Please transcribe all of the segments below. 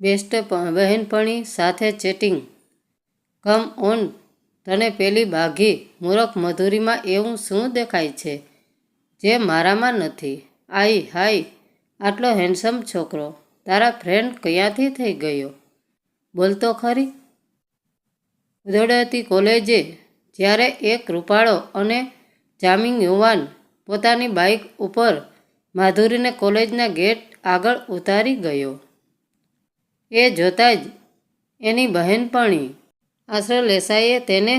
Best બહેનપણી સાથે chatting. Come on, તને પેલી બાઘી મૂરખ મધુરીમાં એવું શું દેખાય છે? જે મારામાં નથી. આઈ, હાય, આટલો હેન્ડસમ છોકરો. તારા ફ્રેન્ડ ક્યાંથી થઈ ગયો? બોલતો ખરી. ઉધડતી કોલેજે જ્યારે એક રૂપાળો અને જામિંગ યુવાન પોતાની બાઇક ઉપર માધુરીને કોલેજના ગેટ આગળ ઉતારી ગયો. એ જોતાં જ એની બહેનપણી આશ્રય લેસાઈએ તેને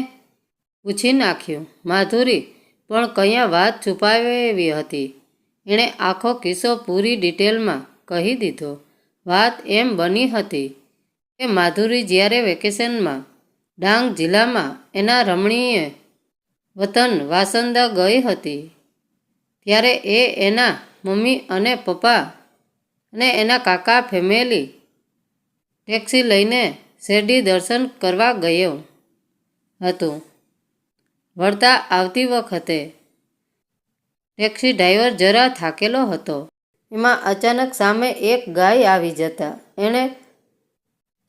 પૂછી નાખ્યું, માધુરી, પણ કયા વાત છુપાવેવી હતી? એણે આખો કિસ્સો પૂરી ડિટેલમાં કહી દીધો. વાત એમ બની હતી કે માધુરી જ્યારે વેકેશનમાં ડાંગ જિલ્લામાં એના રમણીય વતન વાસંદા ગઈ હતી, ત્યારે એ એના મમ્મી અને પપ્પા અને એના કાકા ફેમિલી ટેક્સી લઈને શેરડી દર્શન કરવા ગયો હતું. વળતા આવતી વખતે ટેક્સી ડ્રાઈવર જરા થાકેલો હતો. એમાં અચાનક સામે એક ગાય આવી જતા એણે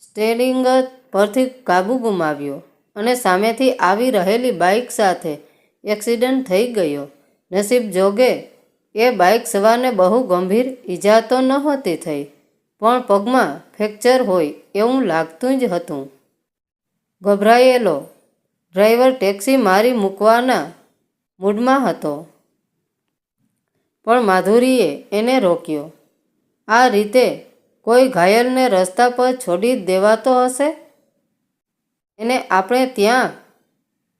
સ્ટેરિંગ પરથી કાબુ ગુમાવ્યો અને સામેથી આવી રહેલી બાઇક સાથે એક્સિડન્ટ થઈ ગયો. નસીબ જોગે એ બાઇક સવારને બહુ ગંભીર ઈજા તો નહોતી થઈ પણ પગમાં ફ્રેક્ચર હોય એવું લાગતું જ હતું. ગભરાયેલો ડ્રાઈવર ટેક્સી મારી મૂકવાના મૂડમાં હતો. પણ માધુરીએ એને રોક્યો. આ રીતે કોઈ ઘાયલને રસ્તા પર છોડી દેવાતો હશે? એને આપણે ત્યાં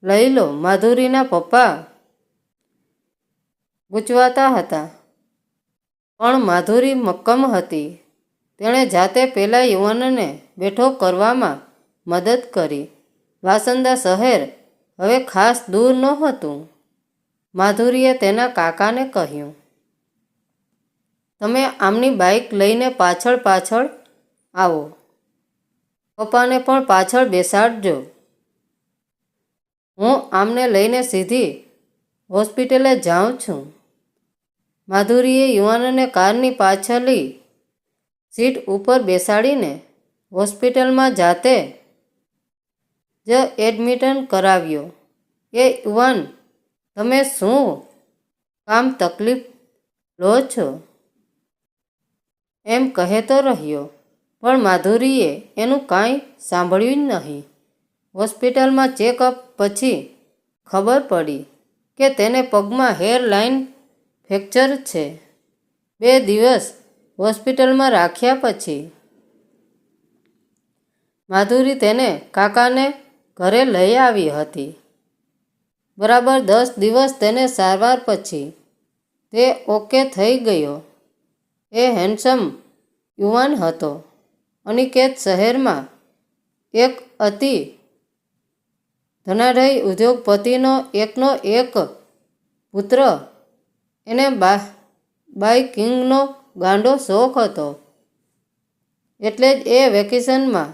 લઈ લો, માધુરીના પપ્પા ગૂંચવાતા હતા. પણ માધુરી મક્કમ હતી. તેણે જાતે પેલા યુવાનને બેઠો કરવામાં મદદ કરી. વાસંદા શહેર હવે ખાસ દૂર નહોતું. માધુરીએ તેના કાકાને કહ્યું, તમે આમની બાઇક લઈને પાછળ પાછળ આવો. પપ્પાને પણ પાછળ બેસાડજો. હું આમને લઈને સીધી હોસ્પિટલે જાઉં છું. માધુરીએ યુવાનને કારની પાછળની સીટ ઉપર બેસાડીને હોસ્પિટલમાં જાતે જ એડમિટન કરાવ્યો. એ યુવાન, તમે શું કામ તકલીફ લો છો? એમ કહેતો રહ્યો. પણ માધુરીએ એનું કાંઈ સાંભળ્યું જ નહીં. હોસ્પિટલમાં ચેકઅપ પછી ખબર પડી કે તેને પગમાં હેર લાઇન ફ્રેક્ચર છે. બે દિવસ હોસ્પિટલમાં રાખ્યા પછી માધુરી તેને કાકાને ઘરે લઈ આવી હતી. બરાબર દસ દિવસ તેને સારવાર પછી તે ઓકે થઈ ગયો. એ હેન્ડસમ યુવાન હતો. અનિકેત શહેરમાં એક અતિ ધનાઢય ઉદ્યોગપતિનો એકનો એક પુત્ર, એને બા, બાઇકિંગનો ગાંડો શોખ હતો. એટલે જ એ વેકેશનમાં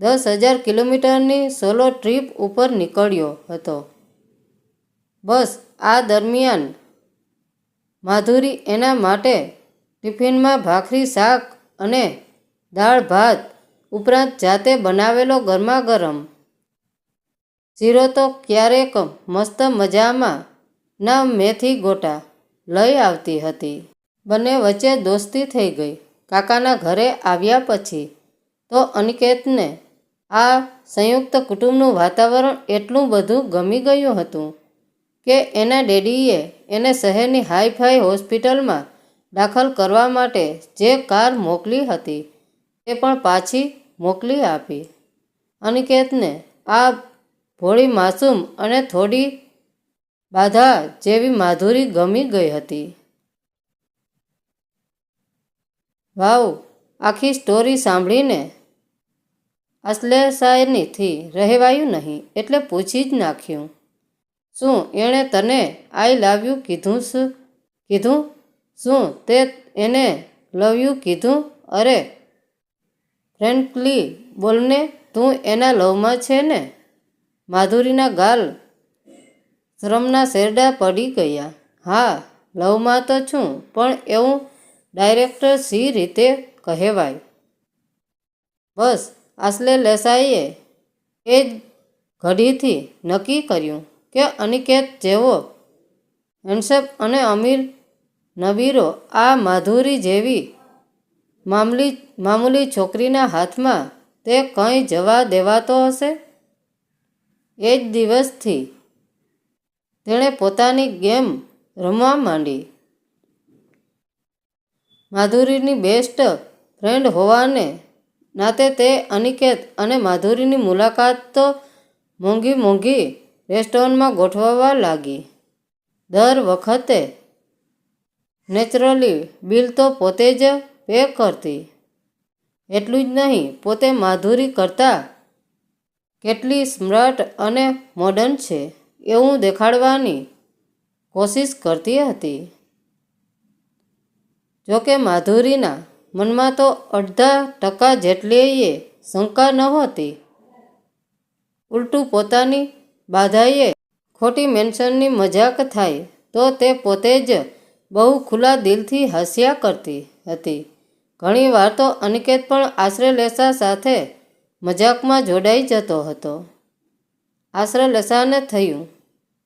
દસ હજાર કિલોમીટરની સોલો ટ્રીપ ઉપર નીકળ્યો હતો. બસ આ દરમિયાન માધુરી એના માટે ટિફિનમાં ભાખરી, શાક અને દાળ ભાત ઉપરાંત જાતે બનાવેલો ગરમા ગરમ શીરો તો ક્યારેક મસ્ત મજામાં ના મેથી ગોટા લઈ આવતી હતી. બંને વચ્ચે દોસ્તી થઈ ગઈ. કાકાના ઘરે આવ્યા પછી તો અનિકેતને આ સંયુક્ત કુટુંબનું વાતાવરણ એટલું બધું ગમી ગયું હતું કે એના ડેડીએ એને શહેરની હાઈફાઈ હોસ્પિટલમાં દાખલ કરવા માટે જે કાર મોકલી હતી તે પણ પાછી મોકલી આપી. અનિકેતને આ ભોળી માસૂમ અને થોડી બાધા જેવી માધુરી ગમી ગઈ હતી. વાવ, આખી સ્ટોરી સાંભળીને અશ્લેષાયનીથી રહેવાયું નહીં એટલે પૂછી જ નાખ્યું. શું એણે તને આઈ લવ યુ કીધું શું કીધું? શું તે એને લવ યુ કીધું? અરે ફ્રેન્કલી બોલને, તું એના લવમાં છે ને? માધુરીના ગાલ શ્રમના શેરડા પડી ગયા. હા, લવમાં તો છું, પણ એવું ડાયરેક્ટર સી રીતે કહેવાય. બસ આસલે લેસાઈએ એ જ ઘડીથી નક્કી કર્યું કે અનિકેત, જેવો હેન્ડસપ અને અમીર નબીરો આ માધુરી જેવી મામલી, મામૂલી છોકરીના હાથમાં તે કંઈ જવા દેવાતો હશે? એ જ દિવસથી તેણે પોતાની ગેમ રમવા માંડી. માધુરીની બેસ્ટ ફ્રેન્ડ હોવાને નાતે તે અનિકેત અને માધુરીની મુલાકાત તો મોંઘી મોંઘી રેસ્ટોરન્ટમાં ગોઠવવા લાગી. દર વખતે નેચરલી બિલ તો પોતે જ પે કરતી. એટલું જ નહીં, પોતે માધુરી કરતાં કેટલી સ્માર્ટ અને મોડર્ન છે એવું દેખાડવાની કોશિશ કરતી હતી. જોકે માધુરીના મનમાં તો અડધા ટકા જેટલીએ શંકા નહોતી ઉલટું પોતાની બાધાએ ખોટી મેન્શનની મજાક થાય તો તે પોતે જ બહુ ખુલ્લા દિલથી હસ્યા કરતી હતી. ઘણીવાર તો અનિકેત પણ આશ્રય લેસા સાથે મજાકમાં જોડાઈ જતો હતો. આશ્રય લેસાને થયું,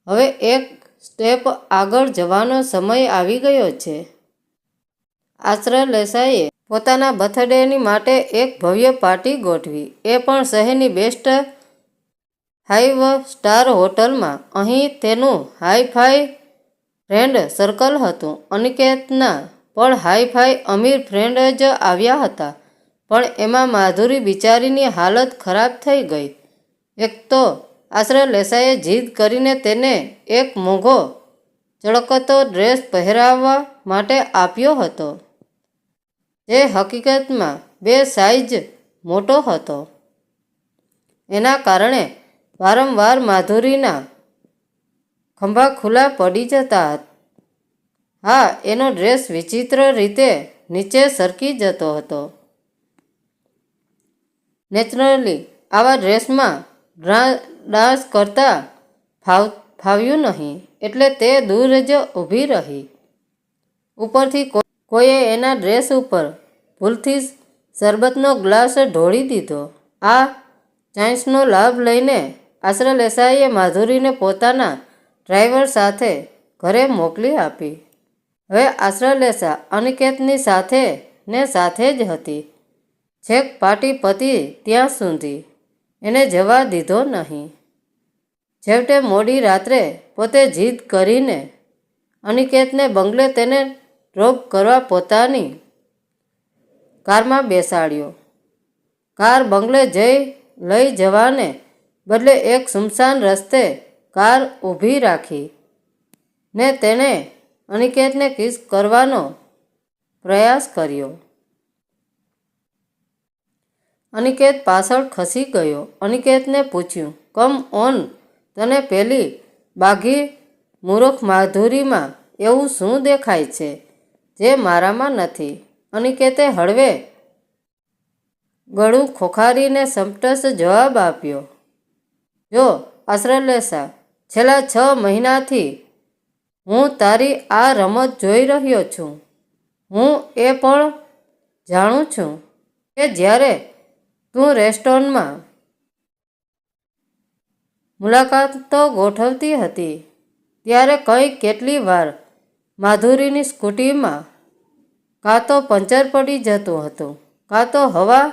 હવે એક સ્ટેપ આગળ જવાનો સમય આવી ગયો છે. આશ્રય લેસાએ પોતાના બર્થડેની માટે એક ભવ્ય પાર્ટી ગોઠવી. એ પણ શહેરની બેસ્ટ ફાઇવ સ્ટાર હોટલમાં. અહીં તેનું હાઈફાઈ ફ્રેન્ડ સર્કલ હતું. અનિકેતના પણ હાઈફાઈ અમીર ફ્રેન્ડ જ આવ્યા હતા. પણ એમાં માધુરી બિચારીની હાલત ખરાબ થઈ ગઈ. એક તો આશ્રય લેસાએ જીદ કરીને તેને એક મોંઘો ચળકતો ડ્રેસ પહેરાવવા માટે આપ્યો હતો. જે હકીકતમાં બે સાઇઝ મોટો હતો. એના કારણે વારંવાર માધુરીના ખંભા ખુલ્લા પડી જતા હા, એનો ડ્રેસ વિચિત્ર રીતે નીચે સરકી જતો હતો. નેચરલી, આવા ડ્રેસમાં ડાન્સ કરતા ફાવ, ફાવ્યું નહીં, એટલે તે દૂર જ ઊભી રહી. ઉપરથી કોઈએ એના ડ્રેસ ઉપર ભૂલથી શરબતનો ગ્લાસ ઢોળી દીધો. આ ચાન્સનો લાભ લઈને આશ્રય લેસાઈએ માધુરીને પોતાના ડ્રાઈવર સાથે ઘરે મોકલી આપી. હવે આશરા લેસા અનિકેતની સાથે ને સાથે જ હતી. છેક પાટી પતિ ત્યાં સુધી એને જવા દીધો નહીં. છેવટે મોડી રાત્રે પોતે જીદ કરીને અનિકેતને બંગલે તેને ડ્રોપ કરવા પોતાની કારમાં બેસાડ્યો. કાર બંગલે જઈ લઈ જવાને બદલે એક સુમસાન રસ્તે કાર ઊભી રાખી ને તેણે અનિકેતને કિસ કરવાનો પ્રયાસ કર્યો. અનિકેત પાછળ ખસી ગયો. અનિકેતને પૂછ્યું, કમ ઓન, તને પેલી બાઘી મૂર્ખ માધુરીમાં એવું શું દેખાય છે? જે મારામાં નથી. અનિકેતે હળવે. ગળું ખોખારીને સંપટસ જવાબ આપ્યો. જો આશ્રલેસા છેલ્લા છ મહિનાથી હું તારી આ રમત જોઈ રહ્યો છું. હું એ પણ જાણું છું કે જ્યારે તું રેસ્ટોરન્ટમાં તો ગોઠવતી હતી, ત્યારે કંઈ કેટલી વાર માધુરીની સ્કૂટીમાં કાં તો પંચર પડી જતું હતું, કાં તો હવા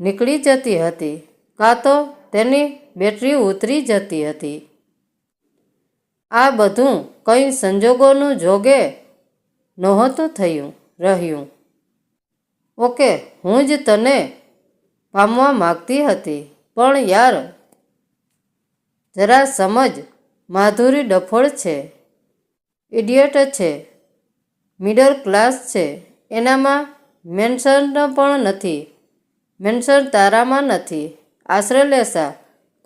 નીકળી જતી હતી, કાં તો તેની બેટરી ઉતરી જતી હતી. આ બધું કંઈ સંજોગોનું જોગે નહોતું થયું, રહ્યું. ઓકે, હું જ તને પામવા માગતી હતી, પણ યાર, જરા સમજ, માધુરી ડફોળ છે. ઇડિયટ છે. મિડલ ક્લાસ છે. એનામાં મેન્શન પણ નથી. મેન્શન તારામાં નથી. આશ્રય લેસા.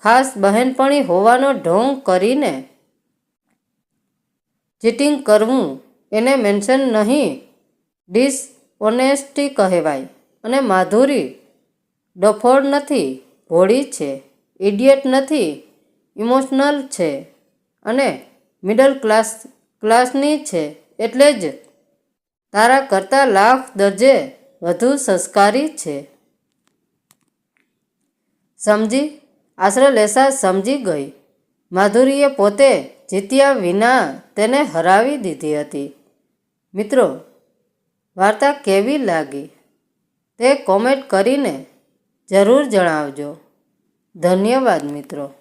ખાસ બહેનપણી હોવાનો ઢોંગ કરીને ચીટિંગ કરવું એને મેન્શન નહીં. ડિસઓનેસ્ટી કહેવાય. અને માધુરી ડફોડ નથી. ભોળી છે. ઇડિયટ નથી. ઇમોશનલ છે. અને મિડલ ક્લાસ, ક્લાસની છે. એટલે જ તારા કરતાં લાખ દરજે વધુ સંસ્કારી છે. સમજી, આશરો લેશા સમજી ગઈ. માધુરીએ પોતે જીત્યા વિના તેને હરાવી દીધી હતી. મિત્રો, વાર્તા કેવી લાગી? તે કોમેન્ટ કરીને જરૂર જણાવજો. ધન્યવાદ, મિત્રો.